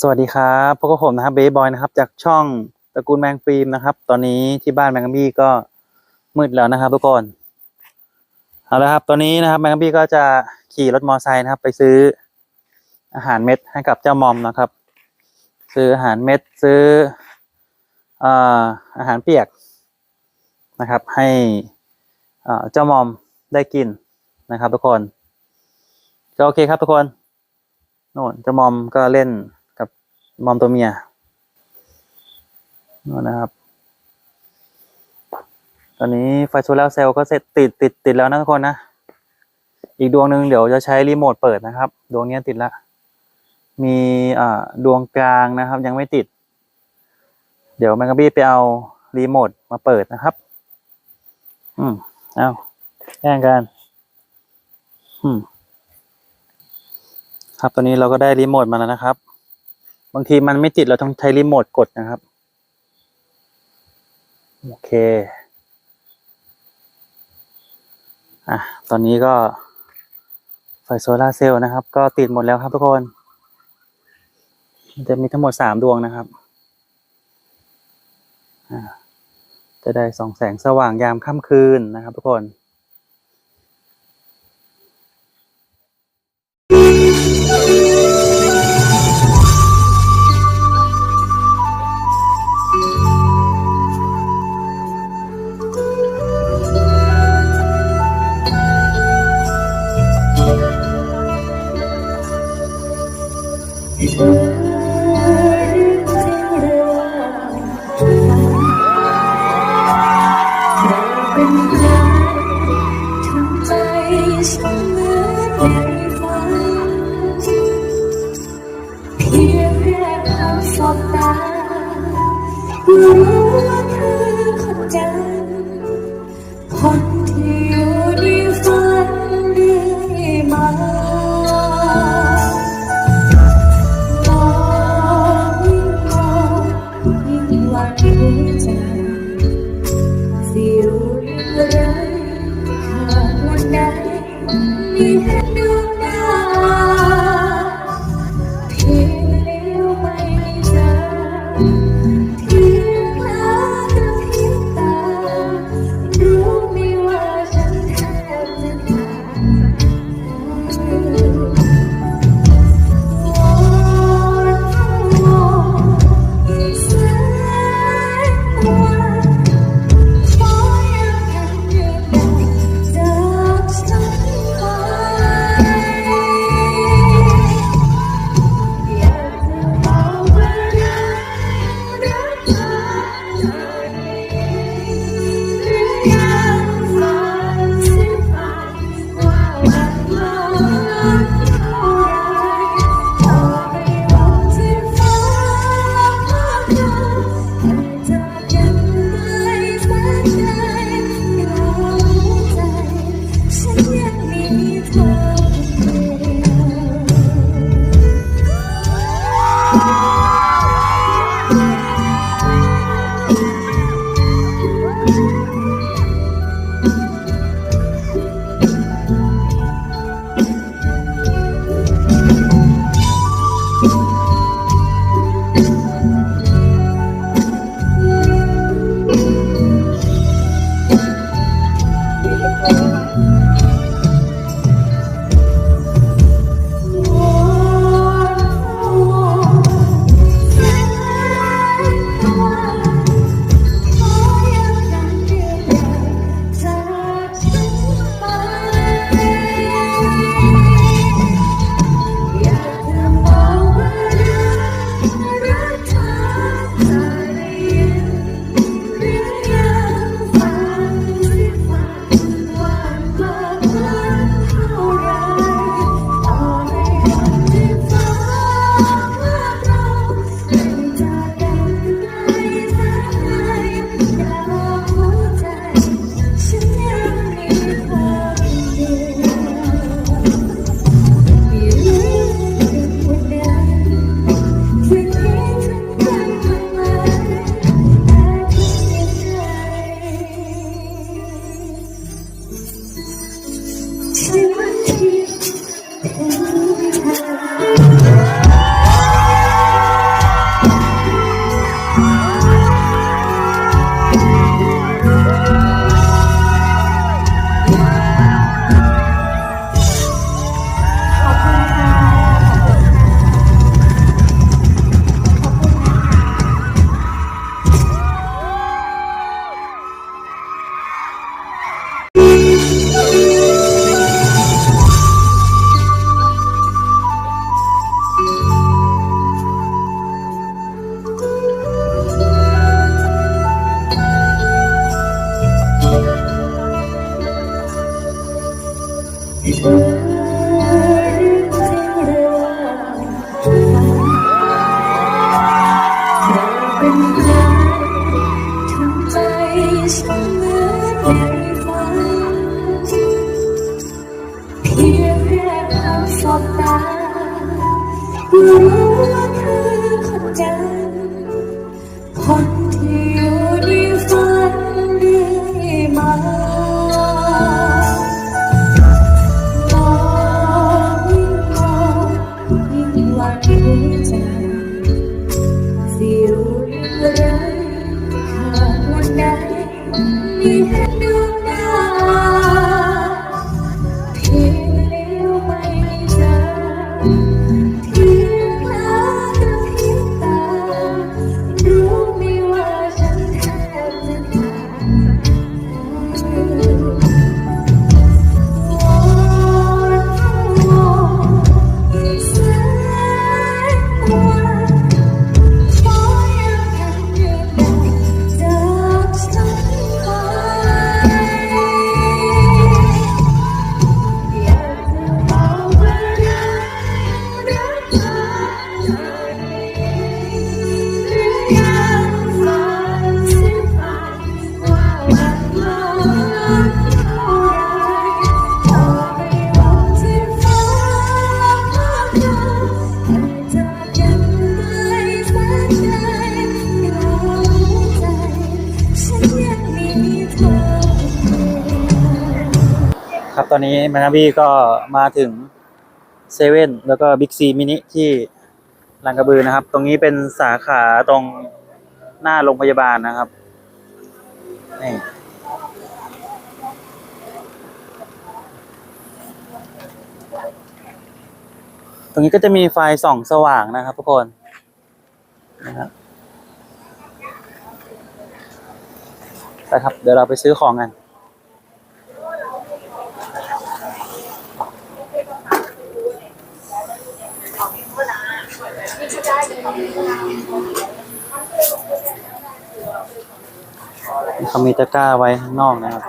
สวัสดีครับพวกบผมนะครับเบย์บอยนะครับ จากช่องตระกูลแมงฟิล์มนะครับ ตอนนี้ที่บ้านแมงกะบี้ก็มืดแล้วนะครับทุกคนเอาละครับ ตอนนี้นะครับแมงกะบี้ก็จะขี่รถมอเตอร์ไซค์นะครับ ไปซื้ออาหารเม็ดให้กับเจ้ามอมนะครับ ซื้ออาหารเม็ดซื้ออาอาหารเปียกนะครับ ให้เจ้ามอมได้กินนะครับ ทุกคนก็โอเคครับทุกคนโน่นเจ้ามอมก็เล่น มอมตัวเมียโน่นนะครับ ตอนนี้ไฟโซลาร์เซลล์ก็เสร็จติดติดติดแล้วนะทุกคนนะ อีกดวงหนึ่งเดี๋ยวจะใช้รีโมทเปิดนะครับ ดวงนี้ติดละ มีอ่าดวงกลางนะครับ ยังไม่ติด เดี๋ยวแมงกะบี้ไปเอารีโมทมาเปิดนะครับ อืมเอาแย่งกัน อืมครับตอนนี้เราก็ได้รีโมทมาแล้วนะครับ บางทีมันไม่ติดเราต้องใช้รีโมทกดนะครับ โอเค อะ ตอนนี้ก็ไฟโซลาร์เซลล์นะครับ ก็ติดหมดแล้วครับทุกคนจะมีทั้งหมดสามดวงนะครับ จะได้สองแสงสว่างยามค่ำคืนนะครับทุกคน มีเห็ อนนี้แมนาบี้ก็มาถึงเซเว่นแล้วก็บิ๊กซีมินิที่ลานกระบือนะครับ ตรงนี้เป็นสาขาตรงหน้าโรงพยาบาลนะครับนี่ตรงนี้ก็จะมีไฟส่องสว่างนะครับทุกคนนะครับไปครับ เดี๋ยวเราไปซื้อของกัน เขามีตะกร้าไว้ข้างนอกนะครับ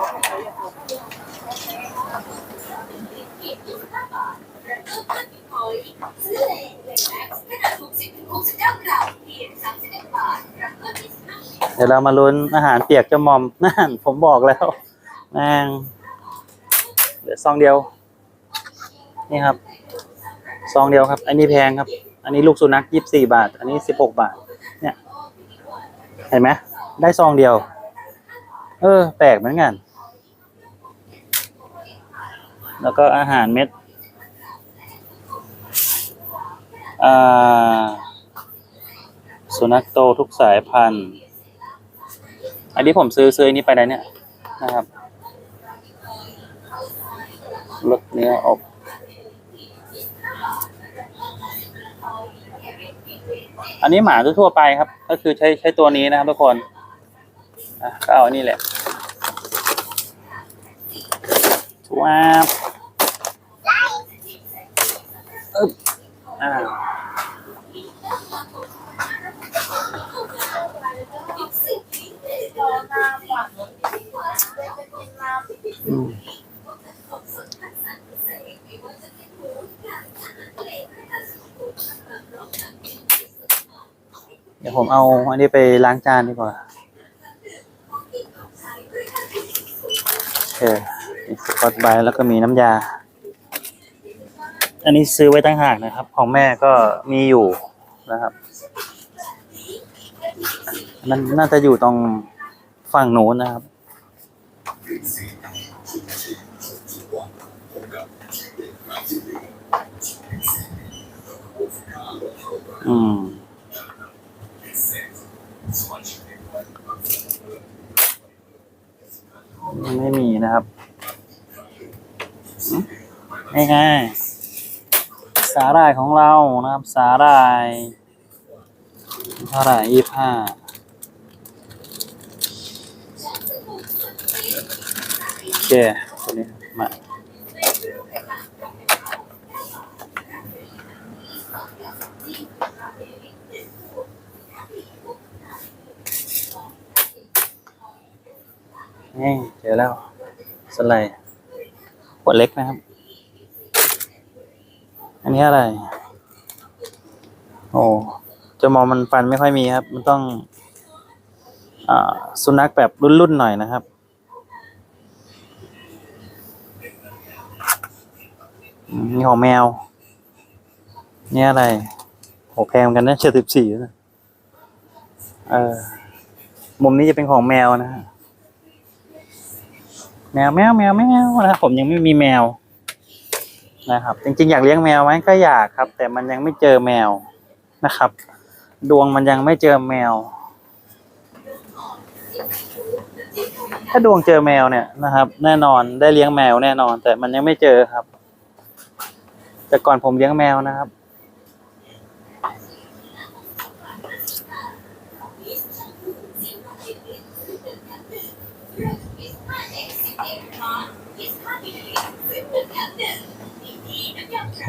เดี๋ยวเรามาลุ้นอาหารเปียกจ้ามอมนั่นผมบอกแล้วแม่งเหลือซองเดียว นี่ครับ ซองเดียวครับ อันนี้แพงครับ อันนี้ลูกสุนัขยี่สิบสี่บาท อันนี้สิบหกบาท เนี่ย เห็นไหมได้ซองเดียว เออ แปลกเหมือนกัน แล้วก็อาหารเม็ดสุนัขโตทุกสายพันธุ์ อันนี้ผมซื้อซื้ออันนี้ไปได้เนี่ยนะครับรสเนื้ออบ อันนี้หมาทั่วไปครับ ก็คือใช้ใช้ตัวนี้นะครับทุกคนอะก็เอาอันนี้แหละว้าบอึ๊บอ่าอืม ดี๋ยวผมเอาอันนี้ไปล้างจานดีกว่าโอเคมีสกอตไบรท์แล้วก็มีน้ำยา อันนี้ซื้อไว้ตั้งหากนะครับ ของแม่ก็มีอยู่นะครับมันน่าจะอยู่ตรงฝั่งโน้นนะครับ อืม ยัง ไม่มีนะครับง่ายๆสาหร่ายของเรานะครับ สาหร่ายเท่าไหร่ยี่ห้าโอเคตัวนี้มา นี่เจอแล้วสไลด์ขวดเล็กนะครับ อันนี้อะไร โอ้เจะมองมันฟันไม่ค่อยมีครับ มันต้องอสุนัขแบบรุ่นๆหน่อยนะครับ นี่ของแมวเนี่ยอะไรโหแพงเหมือนกันนะเจ็ดสิบสี่นะเออมุมนี้จะเป็นของแมวนะฮะ แมวแมวแมวแมวนะครับผมยังไม่มีแมว นะครับ จริงๆ อยากเลี้ยงแมวไหมก็อยากครับ แต่มันยังไม่เจอแมวนะครับ ดวงมันยังไม่เจอแมว ถ้าดวงเจอแมวเนี่ยนะครับ แน่นอนได้เลี้ยงแมวแน่นอน แต่มันยังไม่เจอครับ แต่ก่อนผมเลี้ยงแมวนะครับ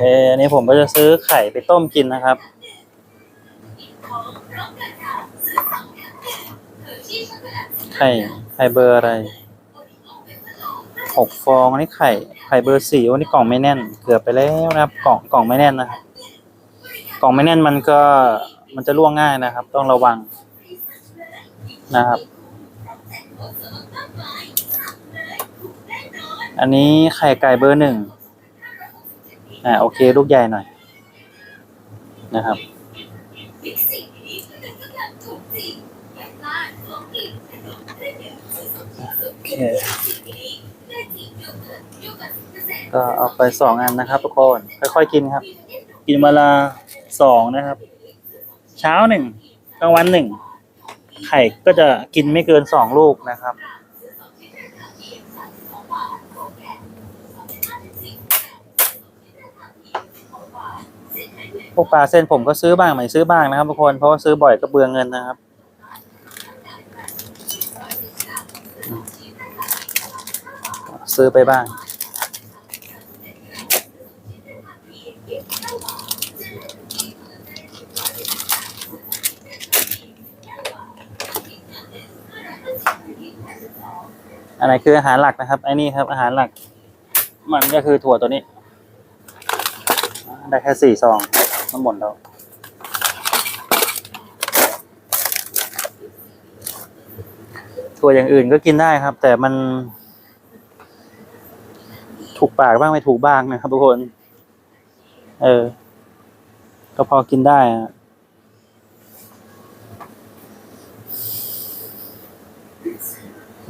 เอออันนี้ผมก็จะซื้อไข่ไปต้มกินนะครับ ไข่ไข่เบอร์อะไรหกฟองอันนี้ไข่ไข่เบอร์สี่วันนี้กล่องไม่แน่น เกือบไปแล้วนะครับ กล่องกล่องไม่แน่นนะครับ กล่องไม่แน่นมันก็มันจะล่วงง่ายนะครับ ต้องระวังนะครับ อันนี้ไข่ไก่เบอร์หนึ่ง อ่าโอเค ลูกใหญ่หน่อย นะครับโอเคก็เอาไปสองอันนะครับทุกคนค่อยๆกินครับ กินเวลาสองนะครับ เช้าหนึ่งกลางวันหนึ่งไข่ก็จะกินไม่เกินสองลูกนะครับ พวกปลาเส้นผมก็ซื้อบ้างไม่ซื้อบ้างนะครับทุกคนเพราะว่าซื้อบ่อยก็เบืองเงินนะครับซื้อไปบ้าง อันไหนคืออาหารหลักนะครับไอ้นี่ครับอาหารหลัก มันก็คือถั่วตัวนี้ ได้แค่สี่ซอง ทั้งหมดแล้วถั่วอย่างอื่นก็กินได้ครับ แต่มัน ถูกปากบ้างไม่ถูกบ้างนะครับทุกคน เออ ก็พอกินได้อะ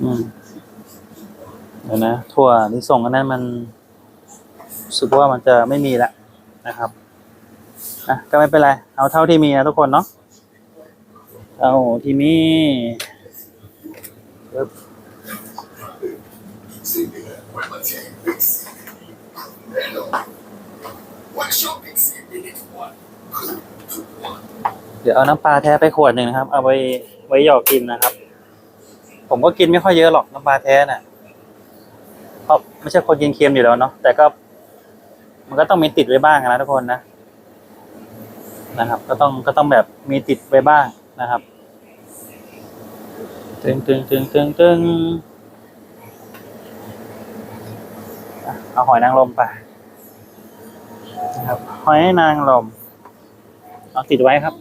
อืมเดี๋ยวนะถั่วที่ส่งอันนั้นมันรู้สึกว่ามันจะไม่มีละนะครับ นะก็ไม่เป็นไร เอาเท่าที่มีนะทุกคนเนาะเอาที่มีเดี๋ยวเอาน้ำปลาแท้ไปขวดหนึ่งนะครับ เอาไว้ไว้หยอกกินนะครับ ผมก็กินไม่ค่อยเยอะหรอกน้ำปลาแท้น่ะเพราะไม่ใช่คนกินเค็มอยู่แล้วเนาะแต่ก็ มันก็ต้องมีติดไว้บ้างนะทุกคนนะ นะครับ ก็ต้องก็ต้องแบบมีติดไว้บ้างนะครับตึงตึงตึงตึงตึงเอาหอยนางรมไปนะครับหอยนางรมเอาติดไว้ครับ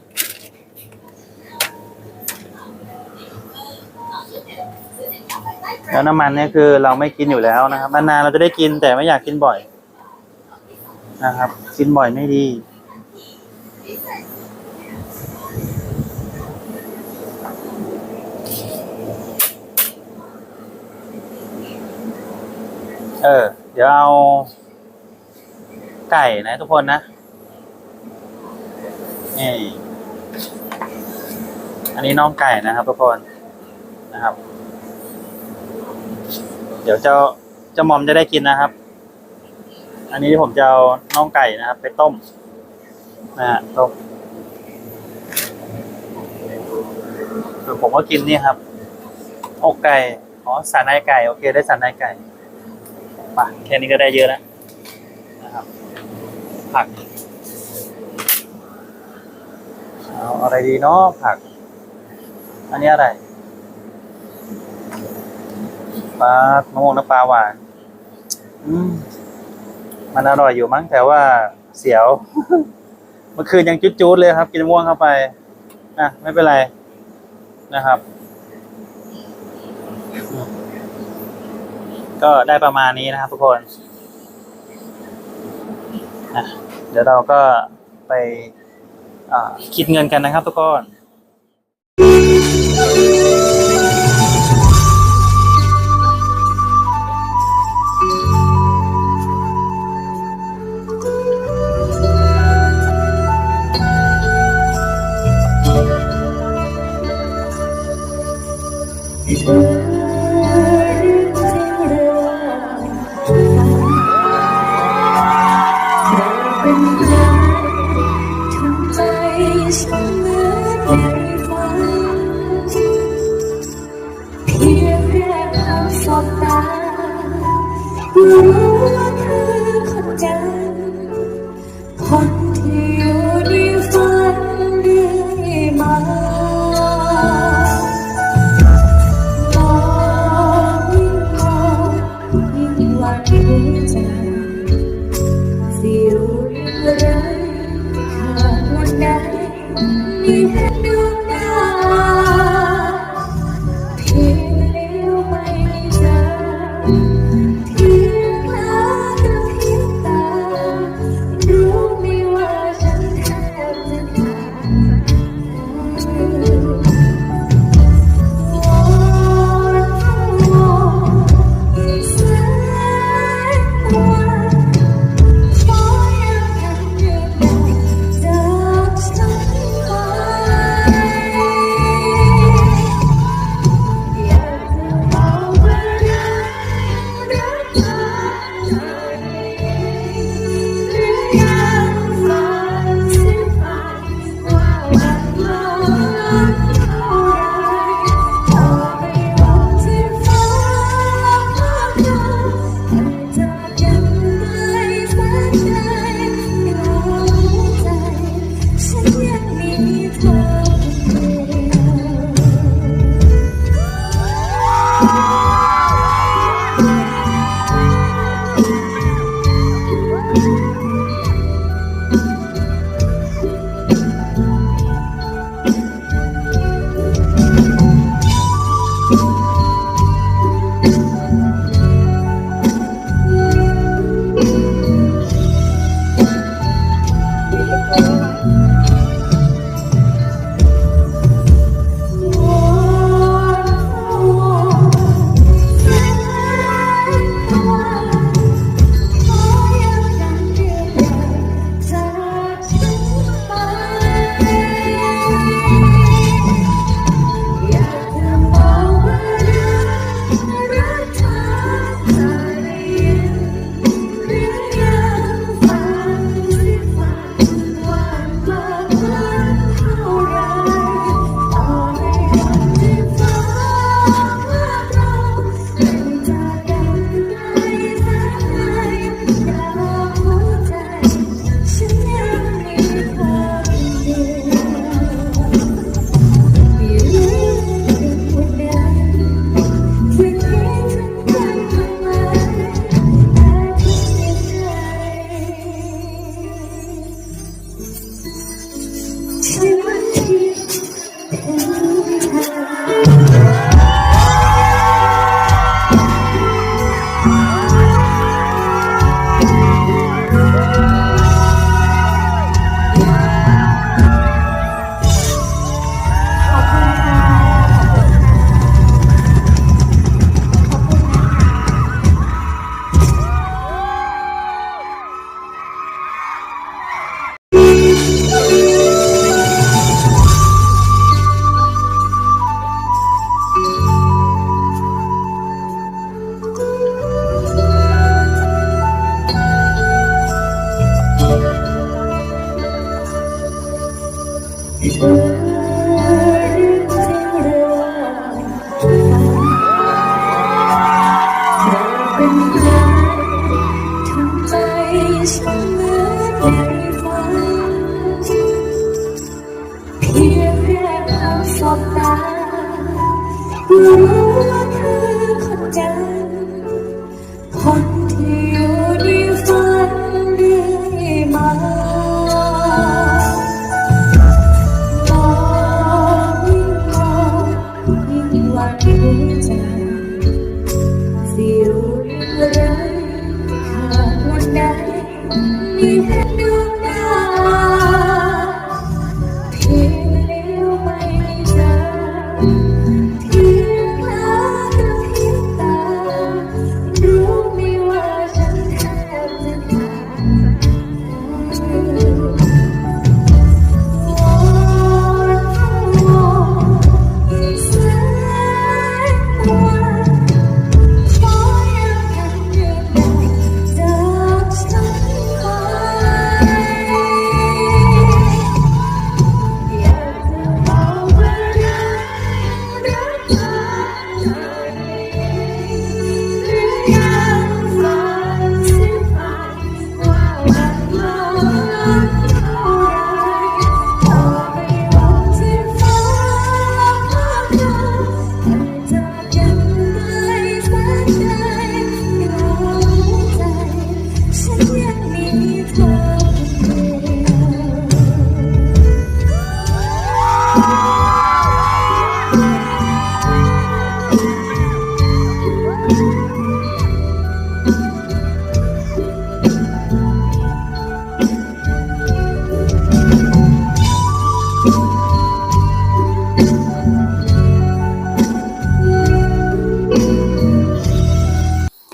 แล้วน้ำมันเนี่ยคือเราไม่กินอยู่แล้วนะครับนานๆเราจะได้กินแต่ไม่อยากกินบ่อยนะครับ กินบ่อยไม่ดี เออ เดี๋ยวเอาไก่นะทุกคนนะ นี่ อันนี้น้องไก่นะครับทุกคนนะครับ เดี๋ยวเจ้าเจ้ามอมจะได้กินนะครับ อันนี้ผมจะเอาน้องไก่นะครับ ไปต้ม นะฮะต้มส่วนผมก็กินนี่ครับอกไก่ อ๋อสันในไก่ โอเค ได้สันในไก่ไปแค่นี้ก็ได้เยอะแล้วนะครับ ผัก เอาอะไรดีเนาะผัก อันนี้อะไรปลามะม่วงน้ำปลาหวาน อืม มันอร่อยอยู่มั้งแต่ว่าเสียว มื่อคืนยังจุดๆเลยครับ กินม่วงเข้าไปนะไม่เป็นไรนะครับ ก็ได้ประมาณนี้นะครับทุกคนนะเดี๋ยวเราก็ไปคิดเงินกันนะครับทุกคน รู้ว่าคือคนเดิม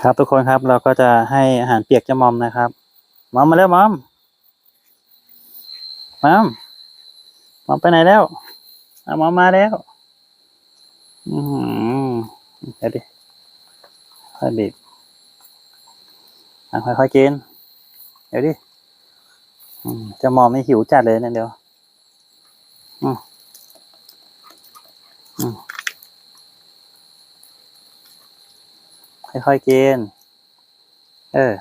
ครับทุกคนครับเราก็จะให้อาหารเปียกเจ้ามอมนะครับ มอมมาแล้วมอมมอมมอมไปไหนแล้วเอะมอมมาแล้ว อือเดี๋ยวดิค่อยบีบค่อยๆกินเดี๋ยวดิเจะมอมไม่หิวจัดเลยเนี่ยเดี๋ยวอืมอืม ค่อยๆกิน เออ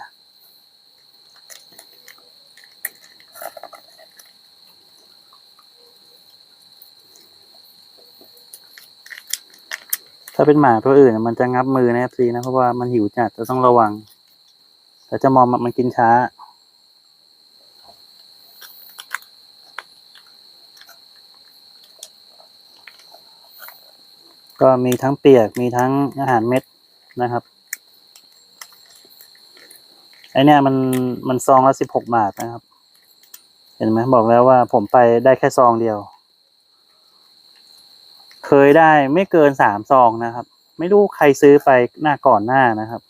ถ้าเป็นหมาตัวอื่นน่ะมันจะงับมือนะซีนะ เพราะว่ามันหิวจัดจะต้องระวัง แต่จะมองมันกินช้าก็มีทั้งเปียกมีทั้งอาหารเม็ดนะครับ ไอเนี้ยมันมันซองละสิบหกบาทนะครับ เห็นไหมบอกแล้วว่าผมไปได้แค่ซองเดียว เคยได้ไม่เกินสามซองนะครับ ไม่รู้ใครซื้อไปหน้าก่อนหน้านะครับ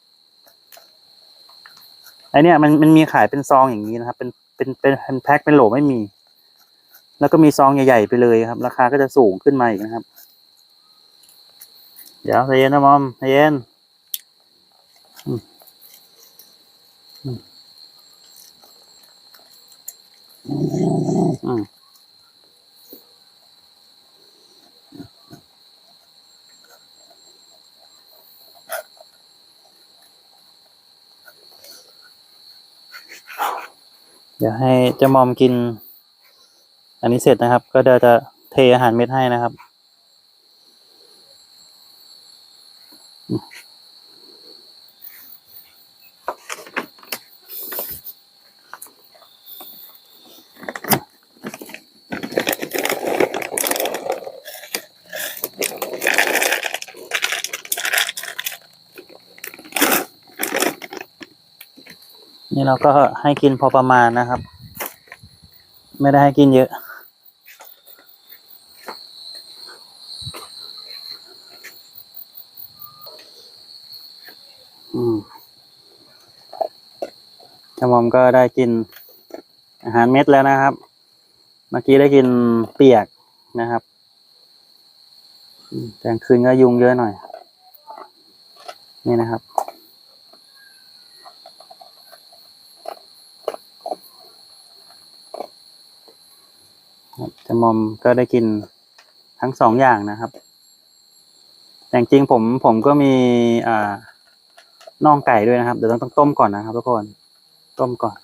ไอเนี้ยมันมันมีขายเป็นซองอย่างนี้นะครับเป็นเป็นเป็นเป็นแพ็คเป็นโหลไม่มี แล้วก็มีซองใหญ่ๆไปเลยครับ ราคาก็จะสูงขึ้นมาอีกนะครับ เดี๋ยวใจเย็นนะมอมใจเย็นอืมอืม อืมเดี๋ยวให้เจ้ามอมกิน อันนี้เสร็จนะครับ ก็เดี๋ยวจะเทอาหารเม็ดให้นะครับ นี่เราก็ให้กินพอประมาณนะครับ ไม่ได้ให้กินเยอะ อืมจมอมก็ได้กินอาหารเม็ดแล้วนะครับ เมื่อกี้ได้กินเปียกนะครับแต่กลางคืนก็ยุงเยอะหน่อย นี่นะครับ ครับจมอมก็ได้กินทั้งสองอย่างนะครับ แต่จริงผมผมก็มีอ่าน่องไก่ด้วยนะครับ เดี๋ยวต้องต้องต้มก่อนนะครับทุกคนต้มก่อน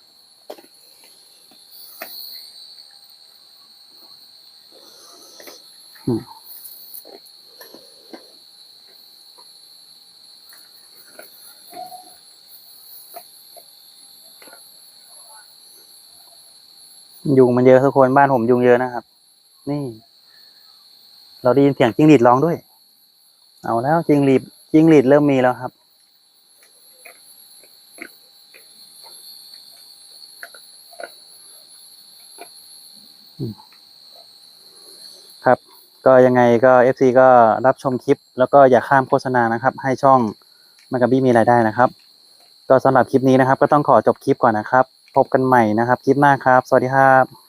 ยุงมันเยอะทุกคนบ้านผมยุงเยอะนะครับ นี่ เราได้ยินเสียงจิงหรีดร้องด้วย เอาแล้วจิงหรีดจิงหรีดเริ่มมีแล้วครับ ครับ ก็ยังไงก็ FC ก็รับชมคลิป แล้วก็อย่าข้ามโฆษณานะครับ ให้ช่องมังกาบี้มีรายได้นะครับ ก็สำหรับคลิปนี้นะครับ ก็ต้องขอจบคลิปก่อนนะครับ พบกันใหม่นะครับ คลิปหน้าครับ สวัสดีครับ